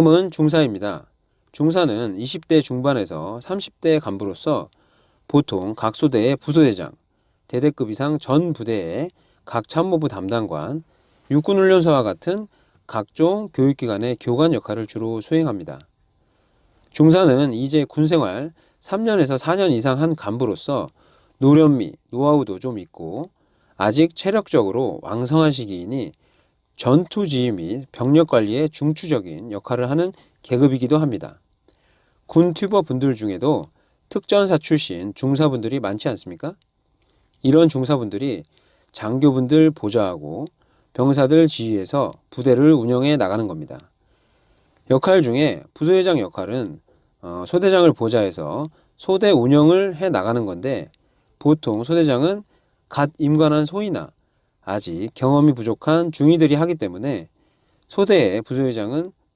다음은 중사입니다. 중사는 20대 중반에서 30대 간부로서 보통 각 소대의 부소대장, 대대급 이상 전 부대의 각 참모부 담당관, 육군훈련소와 같은 각종 교육기관의 교관 역할을 주로 수행합니다. 중사는 이제 군생활 3년에서 4년 이상 한 간부로서 노련미, 노하우도 좀 있고 아직 체력적으로 왕성한 시기이니 전투 지휘 및 병력 관리에 중추적인 역할을 하는 계급이기도 합니다. 군 튜버 분들 중에도 특전사 출신 중사분들이 많지 않습니까? 이런 중사분들이 장교분들 보좌하고 병사들 지휘해서 부대를 운영해 나가는 겁니다. 역할 중에 부소대장 역할은 어, 소대장을 보좌해서 소대 운영을 해 나가는 건데 보통 소대장은 갓 임관한 소위나 아직 경험이 부족한 중위들이 하기 때문에 소대의 부소대장은